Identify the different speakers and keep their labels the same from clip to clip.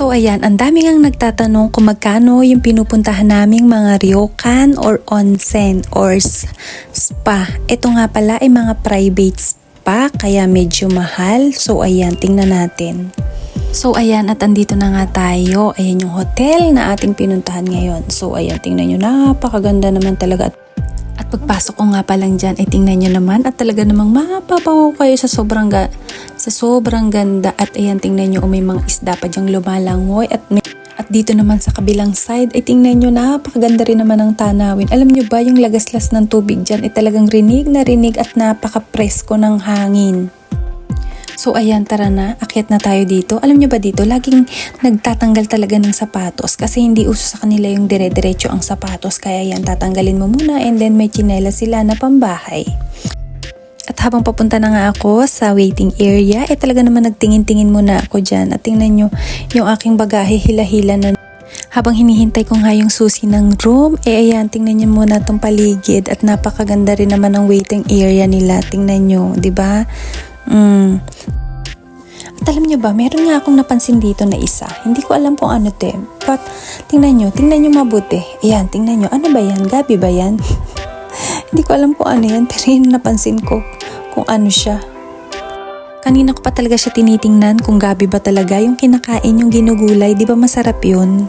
Speaker 1: So ayan, ang dami ngang nagtatanong kung magkano yung pinupuntahan naming mga ryokan or onsen or spa. Ito nga pala ay mga private spa kaya medyo mahal. So ayan, tingnan natin. So ayan at andito na nga tayo. Ayan yung hotel na ating pinuntahan ngayon. So ayan, tingnan nyo, napakaganda naman talaga. At pagpasok ko nga pa lang dyan, ay tingnan nyo naman at talaga namang mapapaw kayo sa sobrang ga- sa sobrang ganda at ayan tingnan nyo may mga isda pa dyang lumalangoy at may at dito naman sa kabilang side ay tingnan nyo napakaganda rin naman ng tanawin. Alam nyo ba yung lagaslas ng tubig dyan ay talagang rinig na rinig at napaka-presko ng hangin. So ayan, tara na, akyat na tayo dito. Alam nyo ba dito, laging nagtatanggal talaga ng sapatos kasi hindi uso sa kanila yung dire-diretso ang sapatos. Kaya yan, tatanggalin mo muna and then may chinela sila na pambahay. At habang papunta na nga ako sa waiting area, eh talaga naman nagtingin-tingin muna ako dyan. At tingnan nyo, yung aking bagahe hila-hila na habang hinihintay ko nga yung susi ng room, eh ayan, tingnan nyo muna tong paligid at napakaganda rin naman ang waiting area nila. Tingnan nyo, di ba? Mm. At alam nyo ba, meron nga akong napansin dito na isa. Hindi ko alam kung ano te. But, tingnan nyo, tingnan nyo mabuti. Ayan, tingnan nyo, ano ba yan? Gabi ba yan? Hindi ko alam kung ano yan, pero yun napansin ko kung ano siya. Kanina ko pa talaga siya tinitingnan kung gabi ba talaga yung kinakain yung ginugulay. Di ba masarap yun?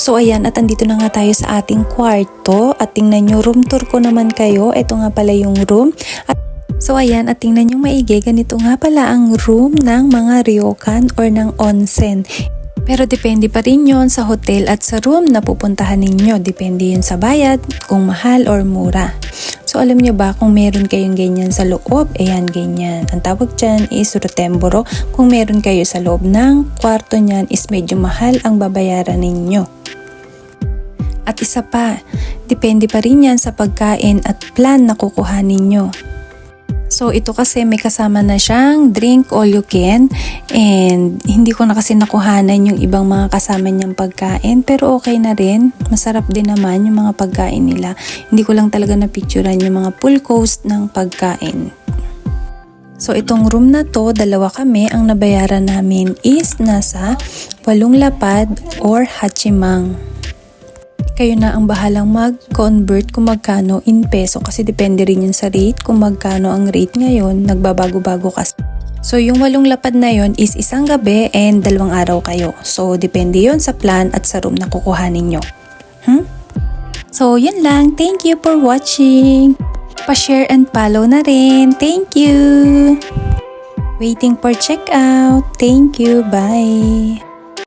Speaker 1: So ayan, at andito na nga tayo sa ating kwarto. At tingnan nyo, room tour ko naman kayo. Ito nga pala yung room. At So ayan, at tingnan nyo maigi, ganito nga pala ang room ng mga ryokan or ng onsen. Pero depende pa rin yon sa hotel at sa room na pupuntahan ninyo. Depende yun sa bayad, kung mahal or mura. So alam nyo ba kung meron kayong ganyan sa loob, ayan ganyan. Ang tawag dyan is rotemboro. Kung meron kayo sa loob ng kwarto nyan is medyo mahal ang babayaran ninyo. At isa pa, depende pa rin yan sa pagkain at plan na kukuha ninyo. So ito kasi may kasama na siyang drink all you can and hindi ko na kasi nakuhanan yung ibang mga kasama niyang pagkain pero okay na rin. Masarap din naman yung mga pagkain nila. Hindi ko lang talaga napicturan yung mga full coast ng pagkain. So itong room na to, dalawa kami, ang nabayaran namin is nasa walong lapad or hachimang kayo na ang bahalang mag-convert kung magkano in peso kasi depende rin yun sa rate kung magkano ang rate ngayon nagbabago-bago kasi. So yung walong lapad na yon is isang gabi and dalawang araw kayo. So depende yon sa plan at sa room na kukuhanin nyo. Hmm? So yun lang. Thank you for watching. Pa-share and follow na rin. Thank you. Waiting for checkout. Thank you. Bye.